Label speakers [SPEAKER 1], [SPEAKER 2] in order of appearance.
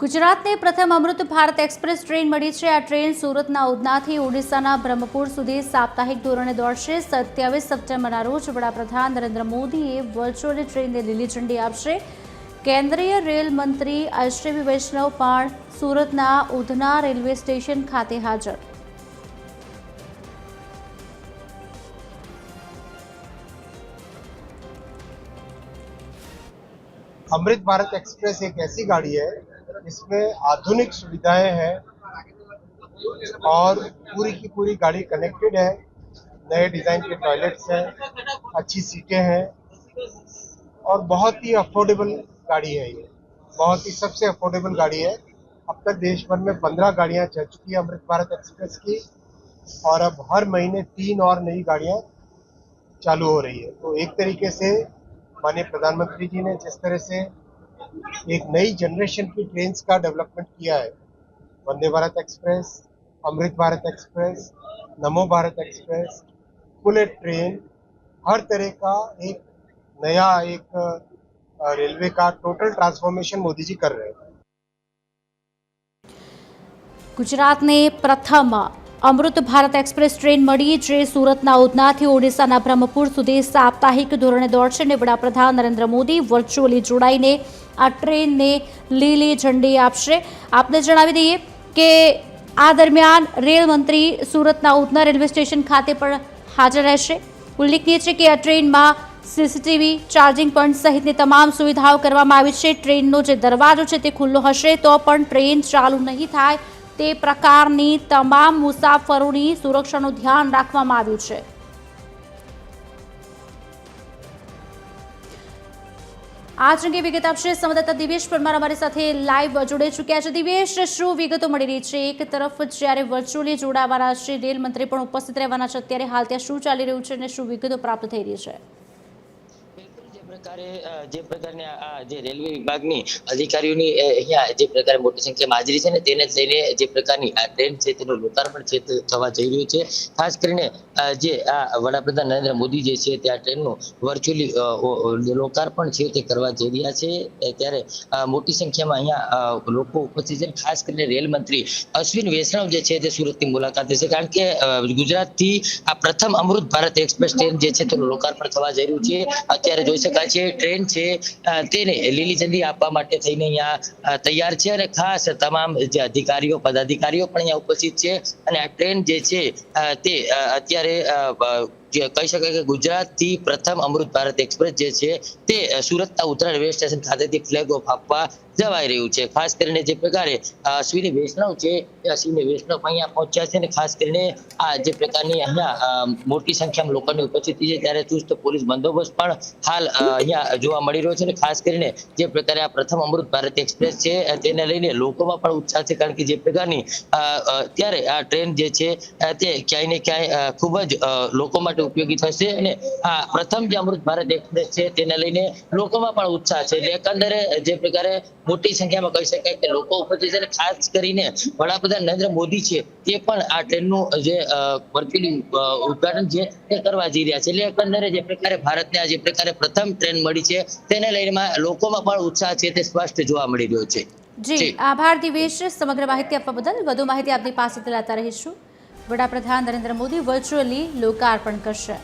[SPEAKER 1] ગુજરાતને પ્રથમ અમૃત Bharat express train મળી છે આ ટ્રેન સુરતના ઉધનાથી ઓડિશાના બ્રહ્મપુર સુધી સાપ્તાહિક ધોરણે દોડશે સત્યાવીસ સપ્ટેમ્બરના રોજ વડાપ્રધાન નરેન્દ્ર મોદીએ વર્ચ્યુઅલી ટ્રેનને લીલી ઝંડી આપશે કેન્દ્રીય રેલ મંત્રી અશ્વિની વૈષ્ણવ પણ સુરતના ઉધના રેલવે સ્ટેશન ખાતે હાજર
[SPEAKER 2] अमृत भारत एक्सप्रेस एक ऐसी गाड़ी है इसमें आधुनिक सुविधाएँ हैं और पूरी की पूरी गाड़ी कनेक्टेड है। नए डिज़ाइन के टॉयलेट्स हैं, अच्छी सीटें हैं और बहुत ही अफोर्डेबल गाड़ी है ये। बहुत ही सबसे अफोर्डेबल गाड़ी है। अब तक देश भर में पंद्रह गाड़ियाँ चल चुकी है अमृत भारत एक्सप्रेस की और अब हर महीने तीन और नई गाड़ियाँ चालू हो रही है। तो एक तरीके से माननीय प्रधानमंत्री जी ने जिस तरह से एक नई जनरेशन की ट्रेन का डेवलपमेंट किया है। Vande Bharat express, Amrit Bharat express, Namo Bharat express bullet train हर तरह का एक नया एक रेलवे का टोटल ट्रांसफॉर्मेशन मोदी जी कर रहे हैं।
[SPEAKER 1] गुजरात ने प्रथम અમૃત ભારત એક્સપ્રેસ ટ્રેન મળી જે સુરતના ઉધનાથી ઓડિશાના બ્રહ્મપુર સુધી સાપ્તાહિક ધોરણે દોડશે અને વડાપ્રધાન નરેન્દ્ર મોદી વર્ચ્યુઅલી જોડાઈને આ ટ્રેનને લીલી ઝંડી આપશે. આપને જણાવી દઈએ કે આ દરમિયાન રેલ મંત્રી સુરતના ઉધના રેલવે સ્ટેશન ખાતે પણ હાજર રહેશે. ઉલ્લેખનીય છે કે આ ટ્રેનમાં સીસીટીવી ચાર્જિંગ પોઈન્ટ સહિતની તમામ સુવિધાઓ કરવામાં આવી છે. ટ્રેનનો જે દરવાજો છે તે ખુલ્લો હશે તો પણ ટ્રેન ચાલુ નહીં થાય. તે પ્રકારની તમામ મુસાફરોની સુરક્ષાનું ધ્યાન રાખવામાં આવ્યું છે. આ જ અંગે વિગત આપશે સંવાદદાતા દિવેશ પરમાર અમારી સાથે લાઈવ જોડાઈ ચૂક્યા છે. દિવેશ, શું વિગતો મળી રહી છે? એક તરફ જ્યારે વર્ચ્યુઅલી જોડાવાના છે રેલ મંત્રી પણ ઉપસ્થિત રહેવાના છે, અત્યારે હાલ ત્યાં શું ચાલી રહ્યું છે અને શું વિગતો પ્રાપ્ત થઈ રહી છે?
[SPEAKER 3] પ્રકારે જે પ્રકારની આ જે રેલવે વિભાગની અધિકારીઓની અહીંયા જે પ્રકારે મોટી સંખ્યામાં હાજરી છે ને તેને લઈને જે પ્રકારની આ ટ્રેન છે તેનું લોકાર્પણ છે થવા જઈ રહ્યું છે. ખાસ કરીને જે આ વડાપ્રધાન નરેન્દ્ર મોદી જે છે તે આ ટ્રેનનું વર્ચ્યુઅલી લોકાર્પણ છે તે કરવા જઈ રહ્યા છે. ત્યારે મોટી સંખ્યામાં અહીંયા લોકો ઉપસ્થિત છે. ખાસ કરીને રેલ મંત્રી અશ્વિન વૈષ્ણવ જે છે તે સુરતની મુલાકાતે છે. કારણ કે ગુજરાતથી આ પ્રથમ અમૃત ભારત એક્સપ્રેસ ટ્રેન જે છે તેનું લોકાર્પણ થવા જઈ રહ્યું છે. અત્યારે જોઈ શકાય છે ટ્રેન છે તેને લીલી ઝંડી આપવા માટે થઈને અહીંયા તૈયાર છે અને ખાસ તમામ જે અધિકારીઓ, પદાધિકારીઓ પણ અહીંયા ઉપસ્થિત છે અને આ ટ્રેન જે છે તે અત્યારે જે કહી શકાય કે ગુજરાતથી પ્રથમ અમૃત ભારત એક્સપ્રેસ જે છે, તે સુરતના ઉત્તરા રેલવે સ્ટેશન ખાતેથી ફ્લેગ ઓફ આપવા જવાઈ રહ્યું છે. ખાસ કરીને જે પ્રકારે અ, અશ્વિની વૈષ્ણવ છે તે અશ્વિની વૈષ્ણવ અહીંયા પહોંચ્યા છે અને ખાસ કરીને આ જે પ્રકારની અહીંયા અ, મોટી સંખ્યામાં લોકોની ઉપસ્થિતિ છે ત્યારે ચુસ્ત પોલીસ બંદોબસ્ત પણ હાલ અ, અહીંયા જોવા મળી રહ્યો છે અને ખાસ કરીને જે પ્રકારે આ પ્રથમ અમૃત ભારત એક્સપ્રેસ છે અ, તેને લઈને લોકોમાં પણ ઉત્સાહ છે કારણ કે જે પ્રકારની અ, અ, ત્યારે આ ટ્રેન જે છે અ, તે ક્યાંય ને ક્યાંય અ, ખૂબ જ અ, લોકો માટે ઉપયોગી થશે અને આ પ્રથમ જે અમૃત ભારત એક્સપ્રેસ છે તેને લઈને લોકોમાં પણ ઉત્સાહ છે. એટલે એકંદરે જે પ્રકારે મોટી સંખ્યામાં કહી શકાય કે લોકો ઉપસ્થિત છે અને ખાસ કરીને વડાપ્રધાન નરેન્દ્ર મોદી છે તે પણ આ ટ્રેનનું જે વર્ચ્યુઅલી ઉદઘાટન છે તે કરવા જઈ રહ્યા છે. એટલે એકંદરે જે પ્રકારે ભારતને આ જે પ્રકારે પ્રથમ ટ્રેન મળી છે તેને લઈને લોકોમાં પણ ઉત્સાહ છે તે સ્પષ્ટ જોવા મળી રહ્યો છે.
[SPEAKER 1] જી
[SPEAKER 3] જી.
[SPEAKER 1] આભાર દિવેશ. સમગ્ર માહિતી આપવા બદલ વધુ માહિતી આપની પાસેથી લેતા રહીશું. વડાપ્રધાન નરેન્દ્ર મોદી વર્ચ્યુઅલી લોકાર્પણ કરશે.